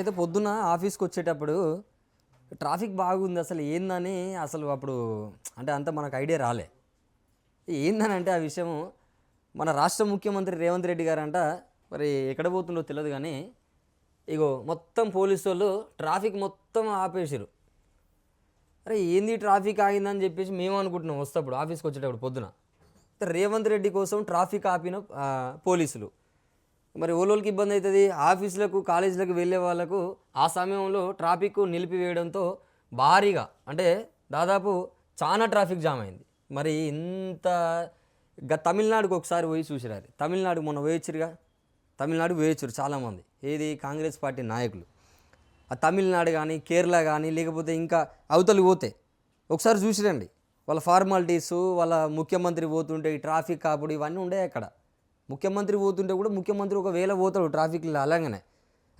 అయితే పొద్దున ఆఫీస్కి వచ్చేటప్పుడు ట్రాఫిక్ బాగుంది అసలు ఏందని అసలు అప్పుడు అంటే అంత మనకు ఐడియా రాలే. ఏందని అంటే ఆ విషయం మన రాష్ట్ర ముఖ్యమంత్రి రేవంత్ రెడ్డి గారంట మరి ఎక్కడ పోతుండో తెలియదు కానీ ఇగో మొత్తం పోలీసు వాళ్ళు ట్రాఫిక్ మొత్తం ఆపేసారు అరే ఏంది ట్రాఫిక్ ఆగిందని చెప్పేసి మేము అనుకుంటున్నాం వస్తప్పుడు ఆఫీస్కి వచ్చేటప్పుడు పొద్దున. రేవంత్ రెడ్డి కోసం ట్రాఫిక్ ఆపిన పోలీసులు. మరి ఓలోళ్ళకి ఇబ్బంది అవుతుంది. ఆఫీసులకు కాలేజీలకు వెళ్ళే వాళ్ళకు ఆ సమయంలో ట్రాఫిక్ నిలిపివేయడంతో భారీగా అంటే దాదాపు చాలా ట్రాఫిక్ జామ్ అయింది. మరి ఇంత తమిళనాడుకు ఒకసారి పోయి చూసిరారు. తమిళనాడు మొన్న వేయచ్చురుగా తమిళనాడు వేయచ్చురు చాలామంది. ఏది? కాంగ్రెస్ పార్టీ నాయకులు. ఆ తమిళనాడు కానీ కేరళ కానీ లేకపోతే ఇంకా అవతలి పోతే ఒకసారి చూసిరండి. వాళ్ళ ఫార్మాలిటీస్ వాళ్ళ ముఖ్యమంత్రి పోతుంటే ఈ ట్రాఫిక్ కాపుడు ఇవన్నీ ఉండే అక్కడ. ముఖ్యమంత్రి పోతుంటే కూడా ముఖ్యమంత్రి ఒకవేళ పోతాడు ట్రాఫిక్లో అలాగనే.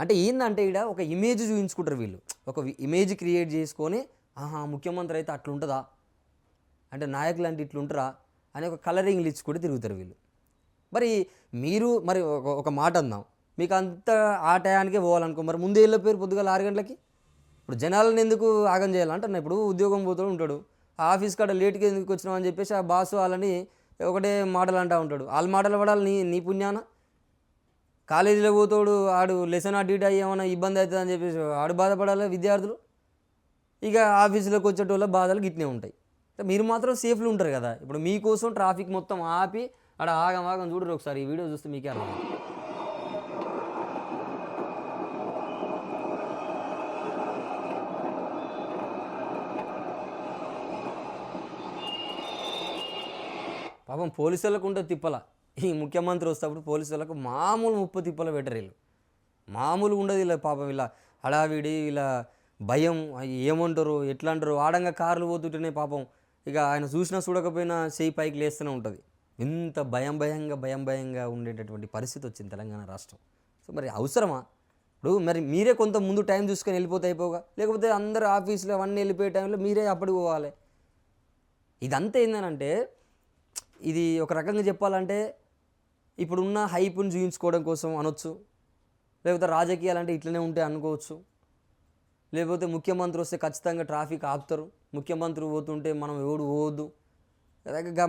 అంటే ఏందంటే ఇక్కడ ఒక ఇమేజ్ చూపించుకుంటారు వీళ్ళు. ఒక ఇమేజ్ క్రియేట్ చేసుకొని ఆహా ముఖ్యమంత్రి అయితే అట్లుంటుందా? అంటే నాయకులు అంటే ఇట్లుంటారా? అని ఒక కలరింగ్లు ఇచ్చి కూడా తిరుగుతారు వీళ్ళు. మరి మీరు మరి ఒక ఒక మాట అందాం. మీకు అంత ఆ టయానికే పోవాలనుకో మరి ముందే వెళ్ళిపోయారు పొద్దుగాల ఆరు గంటలకి? ఇప్పుడు జనాలను ఎందుకు ఆగం చేయాలంటే ఇప్పుడు ఉద్యోగం పోతూ ఉంటాడు. ఆ ఆఫీస్ కాడ లేట్గా ఎందుకు వచ్చినావు? అని చెప్పేసి ఆ బాస్ వాళ్ళని ఒకటే మాటలు అంటూ ఉంటాడు. వాళ్ళ మాటలు పడాలి నీ నీ పుణ్యాన. కాలేజీలో పోతాడు ఆడు లెసన్ అటు ఇటు అయ్యి ఏమైనా ఇబ్బంది అవుతుంది అని చెప్పేసి ఆడు బాధపడాలి విద్యార్థులు? ఇక ఆఫీసులోకి వచ్చేటోళ్ళ బాధలు గిట్నే ఉంటాయి. మీరు మాత్రం సేఫ్లు ఉంటారు కదా. ఇప్పుడు మీకోసం ట్రాఫిక్ మొత్తం ఆపి ఆడ ఆగం ఆగం చూడరు ఒకసారి. ఈ వీడియో చూస్తే మీకే అర్థం పాపం పోలీసు వాళ్ళకు తిప్పల. ఈ ముఖ్యమంత్రి వస్తేప్పుడు పోలీసు వాళ్ళకు మామూలు ముప్పు తిప్పల పెట్టరు వీళ్ళు. మామూలు ఉండదు ఇలా పాపం ఇలా హడావిడి ఇలా భయం ఏమంటారు ఎట్లా అంటారు ఆడంగా కార్లు పోతుంటేనే పాపం ఇక ఆయన చూసినా చూడకపోయినా చేయి పైకి లేస్తూనే ఉంటుంది. ఇంత భయం భయంగా భయం భయంగా ఉండేటటువంటి పరిస్థితి వచ్చింది తెలంగాణ రాష్ట్రం. సో మరి అవసరమా? ఇప్పుడు మరి మీరే కొంత ముందు టైం చూసుకొని వెళ్ళిపోతే అయిపోగా. లేకపోతే అందరు ఆఫీసులో అవన్నీ వెళ్ళిపోయే టైంలో మీరే అప్పటికి పోవాలి. ఇదంతా ఏంటంటే ఇది ఒక రకంగా చెప్పాలంటే ఇప్పుడున్న హైప్ని చూపించుకోవడం కోసం అనొచ్చు. లేకపోతే రాజకీయాలు అంటే ఇట్లనే ఉంటాయి అనుకోవచ్చు. లేకపోతే ముఖ్యమంత్రి వస్తే ఖచ్చితంగా ట్రాఫిక్ ఆపుతారు. ముఖ్యమంత్రి పోతుంటే మనం ఎవడు పోవద్దు.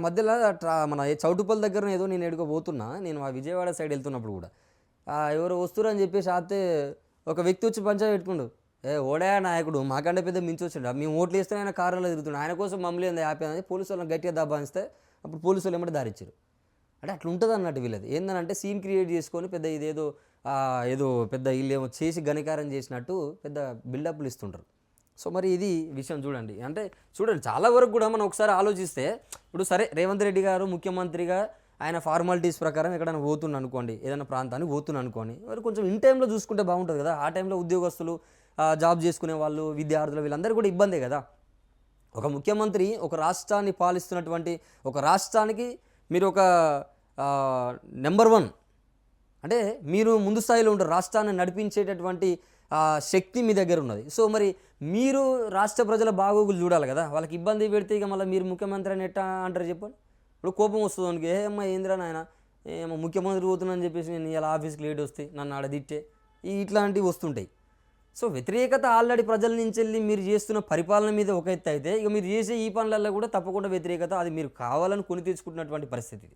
మధ్యలో ట్రా మన చౌటుపల్లి దగ్గర ఏదో నేను ఎడుకో పోతున్నా. నేను ఆ విజయవాడ సైడ్ వెళ్తున్నప్పుడు కూడా. ఎవరు వస్తురు అని చెప్పేసి ఆపితే ఒక వ్యక్తి వచ్చి పంచా పెట్టుకుండు. ఏ ఓడా నాయకుడు మాకంటే పెద్ద మించి వచ్చిండు మేము ఓట్లు వేస్తే ఆయన కారులో తిరుగుతున్నాడు ఆయన కోసం మమ్మల్ని ఏంది ఆపేదని పోలీసు వాళ్ళని గట్టిగా దబాయిస్తే అప్పుడు పోలీసు వాళ్ళు ఏమంటే దారిచ్చారు అంటే అట్లా ఉంటుంది అన్నట్టు వీళ్ళది. ఏంటంటే సీన్ క్రియేట్ చేసుకొని పెద్ద ఇదేదో ఏదో పెద్ద వీళ్ళు ఏమో చేసి గణికారం చేసినట్టు పెద్ద బిల్డప్లు ఇస్తుంటారు. సో మరి ఇది విషయం చూడండి. అంటే చూడండి చాలా వరకు కూడా మనం ఒకసారి ఆలోచిస్తే ఇప్పుడు సరే రేవంత్ రెడ్డి గారు ముఖ్యమంత్రిగా ఆయన ఫార్మాలిటీస్ ప్రకారం ఎక్కడైనా పోతున్నా అనుకోండి ఏదైనా ప్రాంతానికి పోతున్నా అనుకోండి మరి కొంచెం ఇన్ టైంలో చూసుకుంటే బాగుంటుంది కదా. ఆ టైంలో ఉద్యోగస్తులు జాబ్ చేసుకునే వాళ్ళు విద్యార్థులు వీళ్ళందరూ కూడా ఇబ్బందే కదా. ఒక ముఖ్యమంత్రి ఒక రాష్ట్రాన్ని పాలిస్తున్నటువంటి ఒక రాష్ట్రానికి మీరు ఒక నెంబర్ వన్ అంటే మీరు ముందు స్థాయిలో ఉంటారు రాష్ట్రాన్ని నడిపించేటటువంటి శక్తి మీ దగ్గర ఉన్నది. సో మరి మీరు రాష్ట్ర ప్రజల బాగోగులు చూడాలి కదా. వాళ్ళకి ఇబ్బంది పెడితే ఇక మళ్ళీ మీరు ముఖ్యమంత్రి అని ఎట్టా అంటారు చెప్పండి. ఇప్పుడు కోపం వస్తుంది అనుకో ఏ అమ్మ ఏంద్రా నాయన? ఏమో ముఖ్యమంత్రి పోతున్నాను చెప్పేసి నేను ఇలా ఆఫీస్కి లేట్ వస్తే నన్ను ఆడ తిట్టే. ఈ ఇట్లాంటివి వస్తుంటాయి. సో వ్యతిరేకత ఆల్రెడీ ప్రజల నుంచి వెళ్ళి మీరు చేస్తున్న పరిపాలన మీద ఒక ఎత్తు అయితే ఇక మీరు చేసే ఈ పనులలో కూడా తప్పకుండా వ్యతిరేకత అది మీరు కావాలని కొని తెచ్చుకుంటున్నటువంటి పరిస్థితి